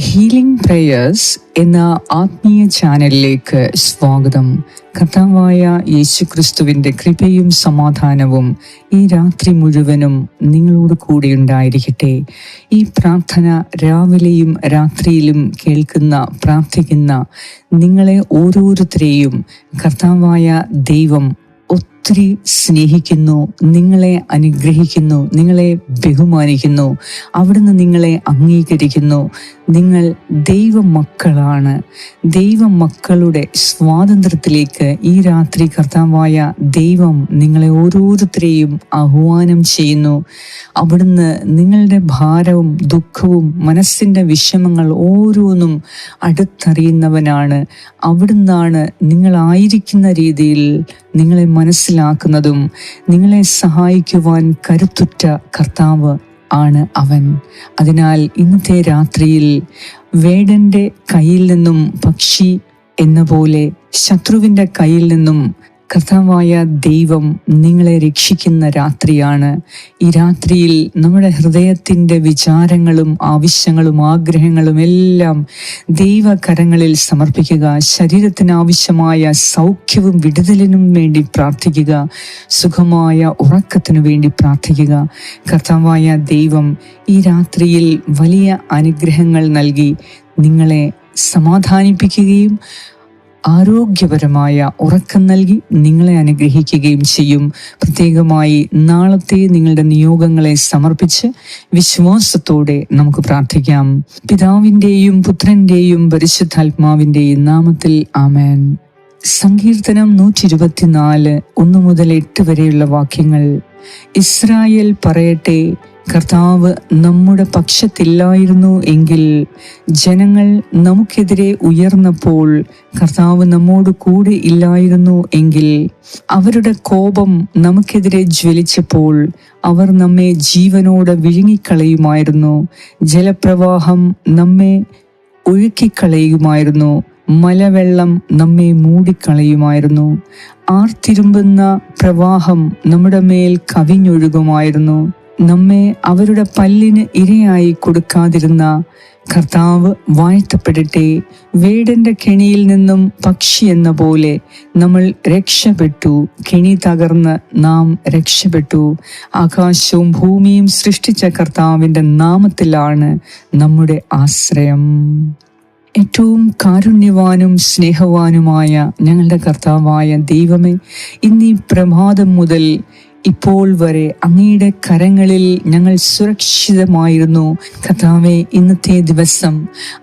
Healing prayers എന്ന ആത്മീയ ചാനലിലേക്ക് സ്വാഗതം. കർത്താവായ യേശുക്രിസ്തുവിന്റെ കൃപയും സമാധാനവും ഈ രാത്രി മുഴുവനും നിങ്ങളോട് കൂടെ ഉണ്ടായിരിക്കട്ടെ. ഈ പ്രാർത്ഥന രാവിലെയും രാത്രിയിലും കേൾക്കുന്ന പ്രാർത്ഥിക്കുന്ന നിങ്ങളെ ഓരോരുത്തരെയും കർത്താവായ ദൈവം ഒത്തിരി സ്നേഹിക്കുന്നു നിങ്ങളെ അനുഗ്രഹിക്കുന്നു നിങ്ങളെ ബഹുമാനിക്കുന്നു അവിടുന്ന് നിങ്ങളെ അംഗീകരിക്കുന്നു. നിങ്ങൾ ദൈവമക്കളാണ്. ദൈവമക്കളുടെ സ്വാതന്ത്ര്യത്തിലേക്ക് ഈ രാത്രി കർത്താവായ ദൈവം നിങ്ങളെ ഓരോരുത്തരെയും ആഹ്വാനം ചെയ്യുന്നു. അവിടുന്ന് നിങ്ങളുടെ ഭാരവും ദുഃഖവും മനസ്സിന്റെ വിഷമങ്ങൾ ഓരോന്നും അടുത്തറിയുന്നവനാണ്. അവിടുന്നാണ് നിങ്ങളായിരിക്കുന്ന രീതിയിൽ നിങ്ങളെ മനസ്സിലാക്കുന്നതും നിങ്ങളെ സഹായിക്കുവാൻ കരുത്തുറ്റ കർത്താവ് ആണ് അവൻ. അതിനാൽ ഇന്നത്തെ രാത്രിയിൽ വേടന്റെ കയ്യിൽ നിന്നും പക്ഷി എന്ന പോലെ ശത്രുവിന്റെ കയ്യിൽ നിന്നും കർത്താവായ ദൈവം നിങ്ങളെ രക്ഷിക്കുന്ന രാത്രിയാണ്. ഈ രാത്രിയിൽ നമ്മുടെ ഹൃദയത്തിന്റെ വിചാരങ്ങളും ആവശ്യങ്ങളും ആഗ്രഹങ്ങളും എല്ലാം ദൈവകരങ്ങളിൽ സമർപ്പിക്കുക. ശരീരത്തിന് ആവശ്യമായ സൗഖ്യവും വിടുതലിനും വേണ്ടി പ്രാർത്ഥിക്കുക. സുഖമായ ഉറക്കത്തിനു വേണ്ടി പ്രാർത്ഥിക്കുക. കർത്താവായ ദൈവം ഈ രാത്രിയിൽ വലിയ അനുഗ്രഹങ്ങൾ നൽകി നിങ്ങളെ സമാധാനിപ്പിക്കുകയും ആരോഗ്യപരമായ ഉറക്കം നൽകി നിങ്ങളെ അനുഗ്രഹിക്കുകയും ചെയ്യും. പ്രത്യേകമായി നാളത്തെ നിങ്ങളുടെ നിയോഗങ്ങളെ സമർപ്പിച്ച് വിശ്വാസത്തോടെ നമുക്ക് പ്രാർത്ഥിക്കാം. പിതാവിന്റെയും പുത്രന്റെയും പരിശുദ്ധാത്മാവിന്റെയും നാമത്തിൽ ആമേൻ. സങ്കീർത്തനം നൂറ്റി ഇരുപത്തിനാല് ഒന്ന് മുതൽ എട്ട് വരെയുള്ള വാക്യങ്ങൾ. ഇസ്രായേൽ പറയട്ടെ കർത്താവ് നമ്മുടെ പക്ഷത്തില്ലായിരുന്നു എങ്കിൽ ജനങ്ങൾ നമുക്കെതിരെ ഉയർന്നപ്പോൾ കർത്താവ് നമ്മോട് കൂടെ ഇല്ലായിരുന്നു എങ്കിൽ അവരുടെ കോപം നമുക്കെതിരെ ജ്വലിച്ചപ്പോൾ അവർ നമ്മെ ജീവനോടെ വിഴുങ്ങിക്കളയുമായിരുന്നു. ജലപ്രവാഹം നമ്മെ ഒഴുക്കിക്കളയുമായിരുന്നു. മലവെള്ളം നമ്മെ മൂടിക്കളയുമായിരുന്നു. ആർത്തിരുമ്പുന്ന പ്രവാഹം നമ്മുടെ മേൽ കവിഞ്ഞൊഴുകുമായിരുന്നു. നമ്മെ അവരുടെ പല്ലിന് ഇരയായി കൊടുക്കാതിരുന്ന കർത്താവ് വാഴ്ത്തപ്പെടട്ടെ. വീടിന്റെ കെണിയിൽ നിന്നും പക്ഷി എന്ന പോലെ നമ്മൾ രക്ഷപ്പെട്ടു. കെണി തകർന്ന് നാം രക്ഷപ്പെട്ടു. ആകാശവും ഭൂമിയും സൃഷ്ടിച്ച കർത്താവിന്റെ നാമത്തിലാണ് നമ്മുടെ ആശ്രയം. ഏറ്റവും കാരുണ്യവാനും സ്നേഹവാനുമായ ഞങ്ങളുടെ കർത്താവായ ദൈവമേ ഇന്നീ പ്രഭാതം മുതൽ ഇപ്പോൾ വരെ അങ്ങയുടെ കരങ്ങളിൽ ഞങ്ങൾ സുരക്ഷിതമായിരുന്നു. കഥാവെ ഇന്നത്തെ ദിവസം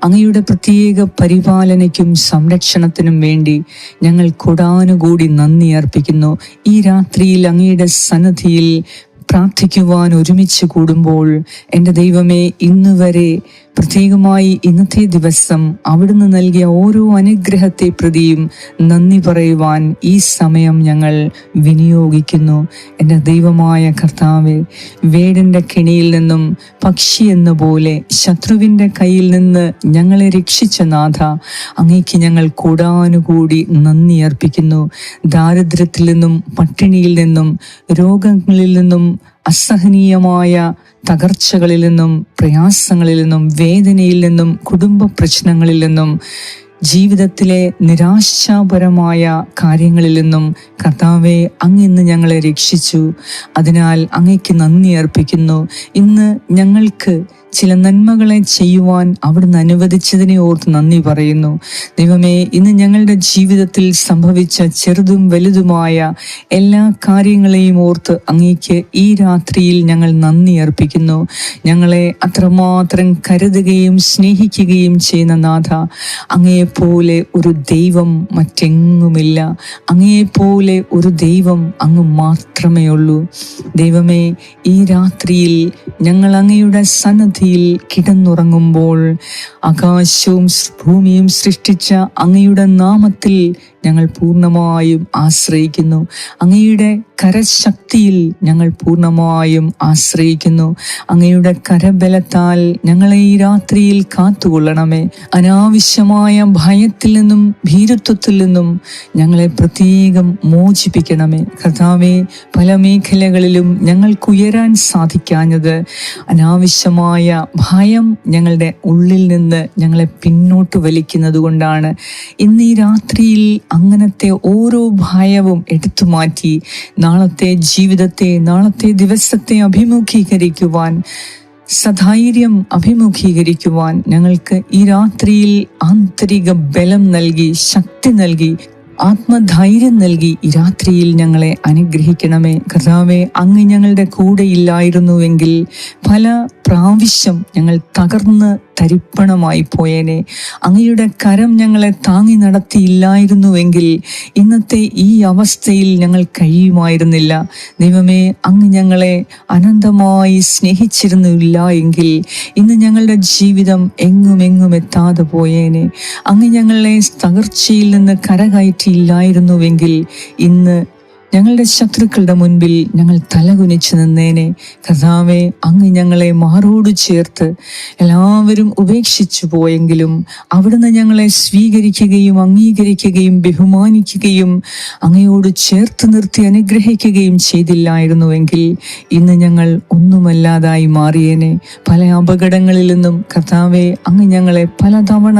അങ്ങയുടെ പ്രത്യേക പരിപാലനയ്ക്കും സംരക്ഷണത്തിനും വേണ്ടി ഞങ്ങൾ കൊടാനുകൂടി നന്ദി അർപ്പിക്കുന്നു. ഈ രാത്രിയിൽ അങ്ങയുടെ സന്നദ്ധിയിൽ പ്രാർത്ഥിക്കുവാൻ ഒരുമിച്ച് കൂടുമ്പോൾ എന്റെ ദൈവമേ ഇന്ന് വരെ പ്രത്യേകമായി ഇന്നത്തെ ദിവസം അവിടുന്ന് നൽകിയ ഓരോ അനുഗ്രഹത്തെ പ്രതിയും നന്ദി പറയുവാൻ ഈ സമയം ഞങ്ങൾ വിനിയോഗിക്കുന്നു. എന്റെ ദൈവമായ കർത്താവെ വേടന്റെ കെണിയിൽ നിന്നും പക്ഷി എന്ന പോലെ ശത്രുവിന്റെ കയ്യിൽ നിന്ന് ഞങ്ങളെ രക്ഷിച്ച നാഥ അങ്ങേക്ക് ഞങ്ങൾ കൂടാനുകൂടി നന്ദി അർപ്പിക്കുന്നു. ദാരിദ്ര്യത്തിൽ നിന്നും പട്ടിണിയിൽ നിന്നും രോഗങ്ങളിൽ നിന്നും അസഹനീയമായ തകർച്ചകളിൽ നിന്നും പ്രയാസങ്ങളിൽ നിന്നും വേദനയിൽ നിന്നും കുടുംബ പ്രശ്നങ്ങളിൽ നിന്നും ജീവിതത്തിലെ നിരാശാപരമായ കാര്യങ്ങളിൽ നിന്നും കർത്താവെ അങ് ഇന്ന് ഞങ്ങളെ രക്ഷിച്ചു. അതിനാൽ അങ്ങയ്ക്ക് നന്ദി അർപ്പിക്കുന്നു. ഇന്ന് ഞങ്ങൾക്ക് ചില നന്മകളെ ചെയ്യുവാൻ അവിടുന്ന് അനുവദിച്ചതിനെ ഓർത്ത് നന്ദി പറയുന്നു. ദൈവമേ ഇന്ന് ഞങ്ങളുടെ ജീവിതത്തിൽ സംഭവിച്ച ചെറുതും വലുതുമായ എല്ലാ കാര്യങ്ങളെയും ഓർത്ത് അങ്ങേക്ക് ഈ രാത്രിയിൽ ഞങ്ങൾ നന്ദി അർപ്പിക്കുന്നു. ഞങ്ങളെ അത്രമാത്രം കരുതുകയും സ്നേഹിക്കുകയും ചെയ്യുന്ന നാഥ അങ്ങയെപ്പോലെ ഒരു ദൈവം മറ്റെങ്ങുമില്ല. അങ്ങയെപ്പോലെ ഒരു ദൈവം അങ്ങ് മാത്രമേ ഉള്ളൂ ദൈവമേ ഈ രാത്രിയിൽ ഞങ്ങൾ അങ്ങയുടെ സന്നദ്ധിയിൽ കിടന്നുറങ്ങുമ്പോൾ ആകാശവും ഭൂമിയും സൃഷ്ടിച്ച അങ്ങയുടെ നാമത്തിൽ ഞങ്ങൾ പൂർണമായും ആശ്രയിക്കുന്നു. അങ്ങയുടെ കരശക്തിയിൽ ഞങ്ങൾ പൂർണമായും ആശ്രയിക്കുന്നു. അങ്ങയുടെ കരബലത്താൽ ഞങ്ങളെ ഈ രാത്രിയിൽ കാത്തുകൊള്ളണമേ. അനാവശ്യമായ ഭയത്തിൽ നിന്നും ഭീരുത്വത്തിൽ നിന്നും ഞങ്ങളെ പ്രത്യേകം മോചിപ്പിക്കണമേ. കർത്താവെ പല മേഖലകളിലും ഞങ്ങൾക്ക് ഉയരാൻ സാധിക്കാഞ്ഞത് അനാവശ്യമായ ഭയം ഞങ്ങളുടെ ഉള്ളിൽ നിന്ന് ഞങ്ങളെ പിന്നോട്ട് വലിക്കുന്നത് കൊണ്ടാണ് ഇന്ന് ഈ രാത്രിയിൽ അങ്ങനത്തെ ഓരോ ഭയവും എടുത്തു മാറ്റി നാളത്തെ ജീവിതത്തെ നാളത്തെ ദിവസത്തെ അഭിമുഖീകരിക്കുവാൻ സധൈര്യം അഭിമുഖീകരിക്കുവാൻ ഞങ്ങൾക്ക് ഈ രാത്രിയിൽ ആന്തരിക ബലം നൽകി ശക്തി നൽകി ആത്മധൈര്യം നൽകി ഈ രാത്രിയിൽ ഞങ്ങളെ അനുഗ്രഹിക്കണമേ. കഥാവേ അങ്ങ് ഞങ്ങളുടെ കൂടെ ഇല്ലായിരുന്നുവെങ്കിൽ പല പ്രാവശ്യം ഞങ്ങൾ തകർന്ന് തരിപ്പണമായി പോയേനെ. അങ്ങയുടെ കരം ഞങ്ങളെ താങ്ങി നടത്തിയില്ലായിരുന്നുവെങ്കിൽ ഇന്നത്തെ ഈ അവസ്ഥയിൽ ഞങ്ങൾ കഴിയുമായിരുന്നില്ല. ദൈവമേ അങ്ങ് ഞങ്ങളെ അനന്തമായി സ്നേഹിച്ചിരുന്നില്ല എങ്കിൽ ഇന്ന് ഞങ്ങളുടെ ജീവിതം എങ്ങും എങ്ങും എത്താതെ പോയേനെ. അങ്ങ് ഞങ്ങളെ തകർച്ചയിൽ നിന്ന് കരകയറ്റിയില്ലായിരുന്നുവെങ്കിൽ ഇന്ന് ഞങ്ങളുടെ ശത്രുക്കളുടെ മുൻപിൽ ഞങ്ങൾ തലകുനിച്ചു നിന്നേനെ. കഥാവെ അങ്ങ് ഞങ്ങളെ മാറോട് ചേർത്ത് എല്ലാവരും ഉപേക്ഷിച്ചു പോയെങ്കിലും അവിടുന്ന് ഞങ്ങളെ സ്വീകരിക്കുകയും അംഗീകരിക്കുകയും ബഹുമാനിക്കുകയും അങ്ങയോട് ചേർത്ത് നിർത്തി അനുഗ്രഹിക്കുകയും ചെയ്തില്ലായിരുന്നുവെങ്കിൽ ഇന്ന് ഞങ്ങൾ ഒന്നുമല്ലാതായി മാറിയേനെ. പല അപകടങ്ങളിൽ നിന്നും കഥാവെ അങ്ങ് ഞങ്ങളെ പലതവണ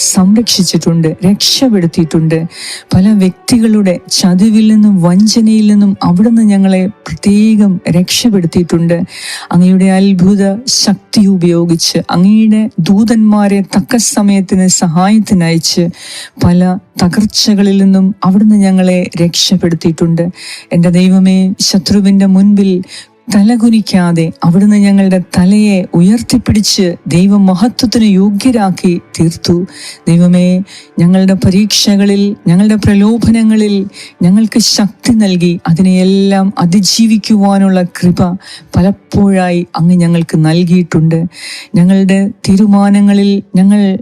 സംരക്ഷിച്ചിട്ടുണ്ട് രക്ഷപ്പെടുത്തിയിട്ടുണ്ട്. പല വ്യക്തികളുടെ ചതിവിൽ നിന്നും വഞ്ചനയിൽ നിന്നും അവിടുന്ന് ഞങ്ങളെ പ്രത്യേകം രക്ഷപ്പെടുത്തിയിട്ടുണ്ട്. അങ്ങയുടെ അത്ഭുത ശക്തി ഉപയോഗിച്ച് അങ്ങയുടെ ദൂതന്മാരെ തക്ക സമയത്തിന് സഹായത്തിനയച്ച് പല തകർച്ചകളിൽ നിന്നും അവിടുന്ന് ഞങ്ങളെ രക്ഷപ്പെടുത്തിയിട്ടുണ്ട്. എന്റെ ദൈവമേ ശത്രുവിന്റെ മുൻപിൽ തലകുനിക്കാതെ അവിടുന്ന് ഞങ്ങളുടെ തലയെ ഉയർത്തിപ്പിടിച്ച് ദൈവമഹത്വത്തിന് യോഗ്യരാക്കി തീർത്തു. ദൈവമേ ഞങ്ങളുടെ പരീക്ഷകളിൽ ഞങ്ങളുടെ പ്രലോഭനങ്ങളിൽ ഞങ്ങൾക്ക് ശക്തി നൽകി അതിനെയെല്ലാം അതിജീവിക്കുവാനുള്ള കൃപ പലപ്പോഴായി അങ്ങ് ഞങ്ങൾക്ക് നൽകിയിട്ടുണ്ട്. ഞങ്ങളുടെ തീരുമാനങ്ങളിൽ ഞങ്ങൾ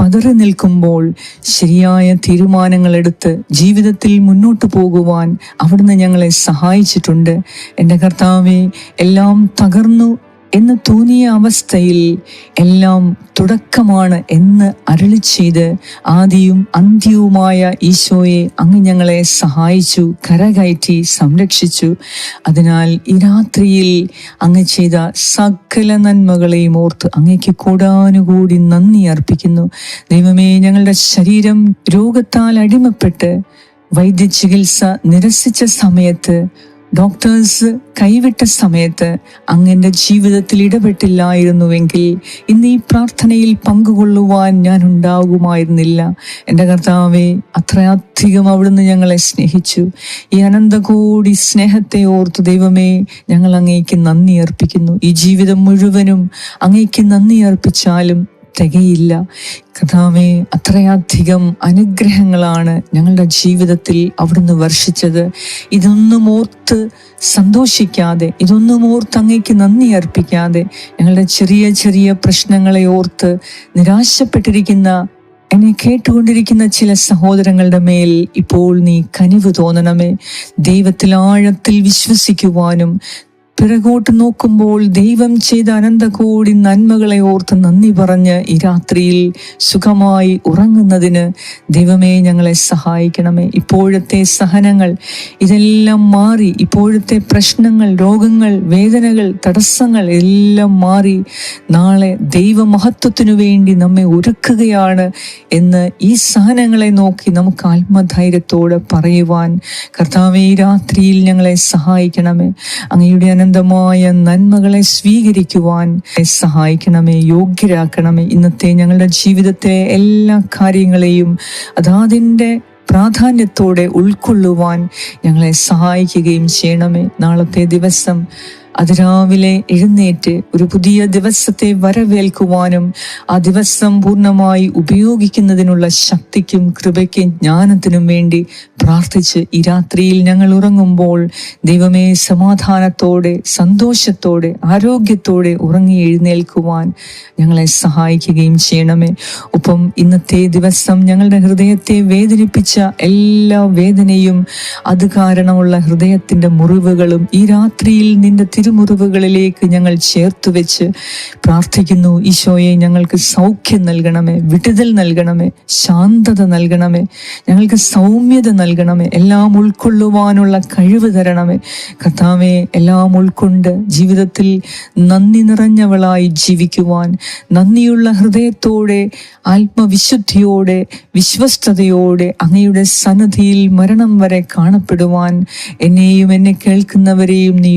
പതറി നിൽക്കുമ്പോൾ ശരിയായ തീരുമാനങ്ങൾ എടുത്ത് ജീവിതത്തിൽ മുന്നോട്ട് പോകുവാൻ അവിടുന്ന് ഞങ്ങളെ സഹായിച്ചിട്ടുണ്ട്. എന്റെ കർത്താവെ എല്ലാം തകർന്നു എന്ന് തോന്നിയ അവസ്ഥയിൽ എല്ലാം തുടക്കമാണ് എന്ന് അരളി ചെയ്ത് ആദിയും അന്ത്യവുമായ ഈശോയെ അങ്ങ് ഞങ്ങളെ സഹായിച്ചു കരകയറ്റി സംരക്ഷിച്ചു. അതിനാൽ ഈ രാത്രിയിൽ അങ്ങ് ചെയ്ത സകല നന്മകളെയും ഓർത്ത് അങ്ങയ്ക്ക് കൂടാനുകൂടി നന്ദി അർപ്പിക്കുന്നു. ദൈവമേ ഞങ്ങളുടെ ശരീരം രോഗത്താൽ അടിമപ്പെട്ട് വൈദ്യ ചികിത്സ നിരസിച്ച സമയത്ത് ഡോക്ടേഴ്സ് കൈവിട്ട സമയത്ത് അങ്ങന്റെ ജീവിതത്തിൽ ഇടപെട്ടില്ലായിരുന്നുവെങ്കിൽ ഇന്ന് ഈ പ്രാർത്ഥനയിൽ പങ്കുകൊള്ളുവാൻ ഞാൻ ഉണ്ടാകുമായിരുന്നില്ല. എന്റെ കർത്താവെ അത്രയധികം അവിടുന്ന് ഞങ്ങളെ സ്നേഹിച്ചു. ഈ അനന്തകോടി സ്നേഹത്തെ ഓർത്ത് ദൈവമേ ഞങ്ങൾ അങ്ങേക്ക് നന്ദി അർപ്പിക്കുന്നു. ഈ ജീവിതം മുഴുവനും അങ്ങേക്ക് നന്ദി അർപ്പിച്ചാലും തികയില്ല. കഥാവെ അത്രയധികം അനുഗ്രഹങ്ങളാണ് ഞങ്ങളുടെ ജീവിതത്തിൽ അവിടുന്ന് വർഷിച്ചത്. ഇതൊന്നും ഓർത്ത് സന്തോഷിക്കാതെ ഇതൊന്നും ഓർത്ത് അങ്ങേക്ക് നന്ദി അർപ്പിക്കാതെ ഞങ്ങളുടെ ചെറിയ ചെറിയ പ്രശ്നങ്ങളെ ഓർത്ത് നിരാശപ്പെട്ടിരിക്കുന്ന എന്നെ കേട്ടുകൊണ്ടിരിക്കുന്ന ചില സഹോദരങ്ങളുടെ മേൽ ഇപ്പോൾ നീ കനിവ് തോന്നണമേ. ദൈവത്തിൽ ആഴത്തിൽ വിശ്വസിക്കുവാനും പിറകോട്ട് നോക്കുമ്പോൾ ദൈവം ചെയ്ത അനന്തകോടി നന്മകളെ ഓർത്ത് നന്ദി പറഞ്ഞ് ഈ രാത്രിയിൽ സുഖമായി ഉറങ്ങുന്നതിന് ദൈവമേ ഞങ്ങളെ സഹായിക്കണമേ. ഇപ്പോഴത്തെ സഹനങ്ങൾ ഇതെല്ലാം മാറി ഇപ്പോഴത്തെ പ്രശ്നങ്ങൾ രോഗങ്ങൾ വേദനകൾ തടസ്സങ്ങൾ എല്ലാം മാറി നാളെ ദൈവമഹത്വത്തിനു വേണ്ടി നമ്മെ ഒരുക്കുകയാണ് എന്ന് ഈ സഹനങ്ങളെ നോക്കി നമുക്ക് ആത്മധൈര്യത്തോടെ പറയുവാൻ കർത്താവെ രാത്രിയിൽ ഞങ്ങളെ സഹായിക്കണമേ. അങ്ങയുടെ അനന്തമായ നന്മകളെ സ്വീകരിക്കുവാൻ സഹായിക്കണമേ യോഗ്യരാക്കണമേ ഇന്നത്തെ ഞങ്ങളുടെ ജീവിതത്തെ എല്ലാ കാര്യങ്ങളെയും അതാതിന്റെ പ്രാധാന്യത്തോടെ ഉൾക്കൊള്ളുവാൻ ഞങ്ങളെ സഹായിക്കുകയും ചെയ്യണമേ നാളത്തെ ദിവസം അതിരാവിലെ എഴുന്നേറ്റ് ഒരു പുതിയ ദിവസത്തെ വരവേൽക്കുവാനും ആ ദിവസം പൂർണമായി ഉപയോഗിക്കുന്നതിനുള്ള ശക്തിക്കും കൃപയ്ക്കും ജ്ഞാനത്തിനും വേണ്ടി പ്രാർത്ഥിച്ച് ഈ രാത്രിയിൽ ഞങ്ങൾ ഉറങ്ങുമ്പോൾ ദൈവമേ സമാധാനത്തോടെ സന്തോഷത്തോടെ ആരോഗ്യത്തോടെ ഉറങ്ങി എഴുന്നേൽക്കുവാൻ ഞങ്ങളെ സഹായിക്കുകയും ചെയ്യണമേ. ഒപ്പം ഇന്നത്തെ ദിവസം ഞങ്ങളുടെ ഹൃദയത്തെ വേദനിപ്പിച്ച എല്ലാ വേദനയും അത് കാരണമുള്ള ഹൃദയത്തിന്റെ മുറിവുകളും ഈ രാത്രിയിൽ നിന്റെ തിരുമുറിവുകളിലേക്ക് ഞങ്ങൾ ചേർത്ത് വെച്ച് പ്രാർത്ഥിക്കുന്നു ഈശോയെ ഞങ്ങൾക്ക് സൗഖ്യം നൽകണമേ വിടുതൽ നൽകണമേ ശാന്തത നൽകണമേ ഞങ്ങൾക്ക് സൗമ്യത നൽകണമേ എല്ലാം ഉൾക്കൊള്ളുവാനുള്ള കഴിവ് തരണമേ. കർത്താവെ എല്ലാം ഉൾക്കൊണ്ട് ജീവിതത്തിൽ നന്ദി നിറഞ്ഞവളായി ജീവിക്കുവാൻ നന്ദിയുള്ള ഹൃദയത്തോടെ ആത്മവിശുദ്ധിയോടെ വിശ്വസ്തയോടെ അങ്ങയുടെ സന്നദ്ധിയിൽ മരണം വരെ കാണപ്പെടുവാൻ എന്നെയും എന്നെ കേൾക്കുന്നവരെയും നീ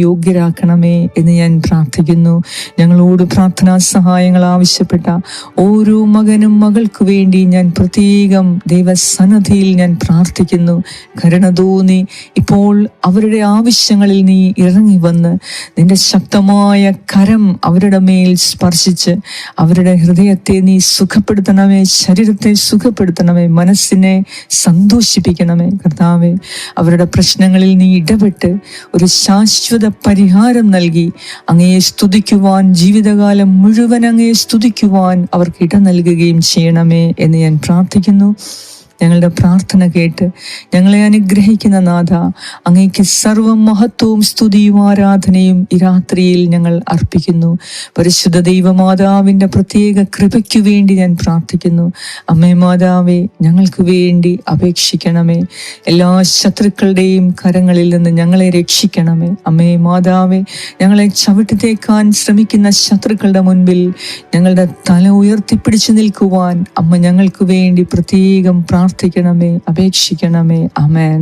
യോഗ്യരാക്കണമേ എന്ന് ഞാൻ പ്രാർത്ഥിക്കുന്നു. ഞങ്ങളോട് പ്രാർത്ഥനാ സഹായങ്ങൾ ആവശ്യപ്പെട്ട ഓരോ മകനും മകൾക്കു വേണ്ടി ഞാൻ പ്രത്യേകം ദൈവസന്നദ്ധിയിൽ ഞാൻ പ്രാർത്ഥിക്കുന്നു. കരുണ തോന്നി ഇപ്പോൾ അവരുടെ ആവശ്യങ്ങളിൽ നീ ഇറങ്ങി വന്ന് നിന്റെ ശക്തമായ കരം അവരുടെ മേൽ സ്പർശിച്ച് അവരുടെ ഹൃദയത്തെ നീ സുഖപ്പെടുത്തണമേ ശരീരത്തെ സുഖപ്പെടുത്തണമേ മനസ്സിനെ സന്തോഷിപ്പിക്കണമേ. കർത്താവെ അവരുടെ പ്രശ്നങ്ങളിൽ നീ ഇടപെട്ട് ഒരു ശാശ്വത പരിഹാരം നൽകി. അങ്ങയെ സ്തുതിക്കുവാൻ ജീവിതകാലം മുഴുവൻ അങ്ങയെ സ്തുതിക്കുവാൻ അവർക്ക് ഇട നൽകുകയും ചെയ്യണമേ എന്ന് ഞാൻ പ്രാർത്ഥിക്കുന്നു. ഞങ്ങളുടെ പ്രാർത്ഥന കേട്ട് ഞങ്ങളെ അനുഗ്രഹിക്കുന്ന നാഥ അങ്ങേക്ക് സർവം മഹത്വവും സ്തുതിയും ആരാധനയും ഈ രാത്രിയിൽ ഞങ്ങൾ അർപ്പിക്കുന്നു. പരിശുദ്ധ ദൈവമാതാവിന്റെ പ്രത്യേക കൃപയ്ക്കു വേണ്ടി ഞാൻ പ്രാർത്ഥിക്കുന്നു. അമ്മേ മാതാവേ ഞങ്ങൾക്ക് വേണ്ടി അപേക്ഷിക്കണമേ. എല്ലാ ശത്രുക്കളുടെയും കരങ്ങളിൽ നിന്ന് ഞങ്ങളെ രക്ഷിക്കണമേ. അമ്മേ മാതാവേ ഞങ്ങളെ ചവിട്ടിത്തേക്കാൻ ശ്രമിക്കുന്ന ശത്രുക്കളുടെ മുൻപിൽ ഞങ്ങളുടെ തല ഉയർത്തിപ്പിടിച്ചു നിൽക്കുവാൻ അമ്മ ഞങ്ങൾക്ക് വേണ്ടി പ്രത്യേകം പ്രാർത്ഥിക്കണമേ അപേക്ഷിക്കണമേ. അമേൻ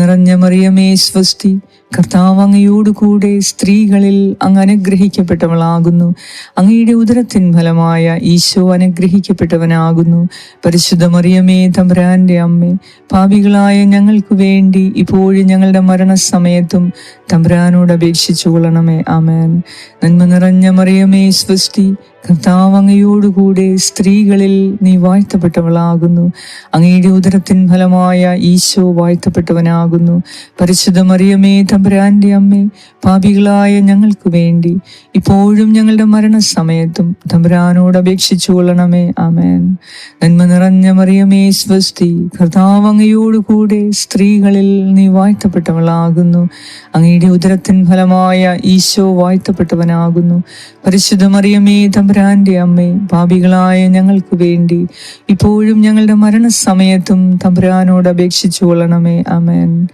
നിറഞ്ഞ മറിയമേ സ്വസ്തി കർത്താവ് അങ്ങയോടുകൂടെ സ്ത്രീകളിൽ അങ്ങ് അനുഗ്രഹിക്കപ്പെട്ടവളാകുന്നു. അങ്ങയുടെ ഉദരത്തിൻ ഫലമായ ഈശോ അനുഗ്രഹിക്കപ്പെട്ടവനാകുന്നു. പരിശുദ്ധ മറിയമേ തമ്പുരാന്റെ അമ്മ പാപികളായ ഞങ്ങൾക്ക് വേണ്ടി ഇപ്പോഴും ഞങ്ങളുടെ മരണസമയത്തും തമ്പുരാനോട് അപേക്ഷിച്ചു കൊള്ളണമേ. ആമേൻ. നന്മ നിറഞ്ഞ മറിയമേ സൃഷ്ടി കർത്താവ് അങ്ങയോടുകൂടെ സ്ത്രീകളിൽ നീ വാഴ്ത്തപ്പെട്ടവളാകുന്നു. അങ്ങയുടെ ഉദരത്തിൻ ഫലമായ ഈശോ വാഴ്ത്തപ്പെട്ടവനാകുന്നു. പരിശുദ്ധ മറിയമേ തമ്പുരാന്റെ അമ്മേ പാപികളായ ഞങ്ങൾക്ക് വേണ്ടി. ഇപ്പോഴും ഞങ്ങളുടെ മരണസമയത്തും തമ്പുരാനോട് അപേക്ഷിച്ചു കൊള്ളണമേ. ആമേൻ. നന്മ നിറഞ്ഞ മറിയമേ സ്വസ്തി. കർത്താവങ്ങയോടുകൂടെ സ്ത്രീകളിൽ നീ വാഴ്ത്തപ്പെട്ടവളാകുന്നു. അങ്ങയുടെ ഉദരത്തിൻ ഫലമായ ഈശോ വാഴ്ത്തപ്പെട്ടവനാകുന്നു. പരിശുദ്ധ മറിയമേ തമ്പുരാന്റെ അമ്മേ പാപികളായ ഞങ്ങൾക്ക് വേണ്ടി. ഇപ്പോഴും ഞങ്ങളുടെ മരണസമയത്തും തമ്പുരാനോട് അപേക്ഷിച്ചു കൊള്ളണമേ. ആമേൻ.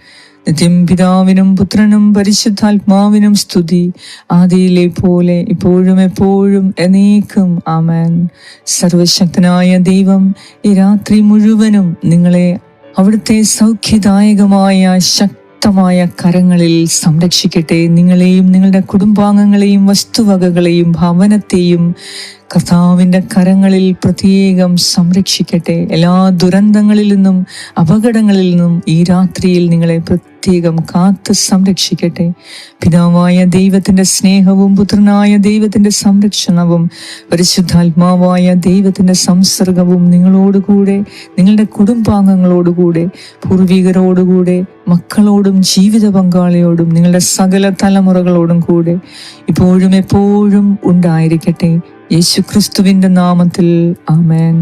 നിത്യം പിതാവിനും പുത്രനും പരിശുദ്ധാത്മാവിനും സ്തുതി. ആദിയിലെ പോലെ ഇപ്പോഴും എപ്പോഴും എന്നേക്കും. ആമേൻ. സർവശക്തനായ ദൈവം ഈ രാത്രി മുഴുവനും നിങ്ങളെ അവിടുത്തെ സൗഖ്യദായകമായ ശക്തമായ കരങ്ങളിൽ സംരക്ഷിക്കട്ടെ. നിങ്ങളെയും നിങ്ങളുടെ കുടുംബാംഗങ്ങളെയും വസ്തുവകകളെയും ഭവനത്തെയും കർത്താവിന്റെ കരങ്ങളിൽ പ്രത്യേകം സംരക്ഷിക്കട്ടെ. എല്ലാ ദുരന്തങ്ങളിൽ നിന്നും അപകടങ്ങളിൽ നിന്നും ഈ രാത്രിയിൽ നിങ്ങളെ പ്രത്യേകം കാത്തു സംരക്ഷിക്കട്ടെ. പിതാവായ ദൈവത്തിന്റെ സ്നേഹവും പുത്രനായ ദൈവത്തിന്റെ സംരക്ഷണവും പരിശുദ്ധാത്മാവായ ദൈവത്തിന്റെ സംസർഗവും നിങ്ങളോടുകൂടെ നിങ്ങളുടെ കുടുംബാംഗങ്ങളോടുകൂടെ പൂർവികരോടുകൂടെ മക്കളോടും ജീവിത പങ്കാളിയോടും നിങ്ങളുടെ സകല തലമുറകളോടും കൂടെ ഇപ്പോഴും എപ്പോഴും ഉണ്ടായിരിക്കട്ടെ. യേശുക്രിസ്തുവിന്റെ നാമത്തിൽ ആമേൻ.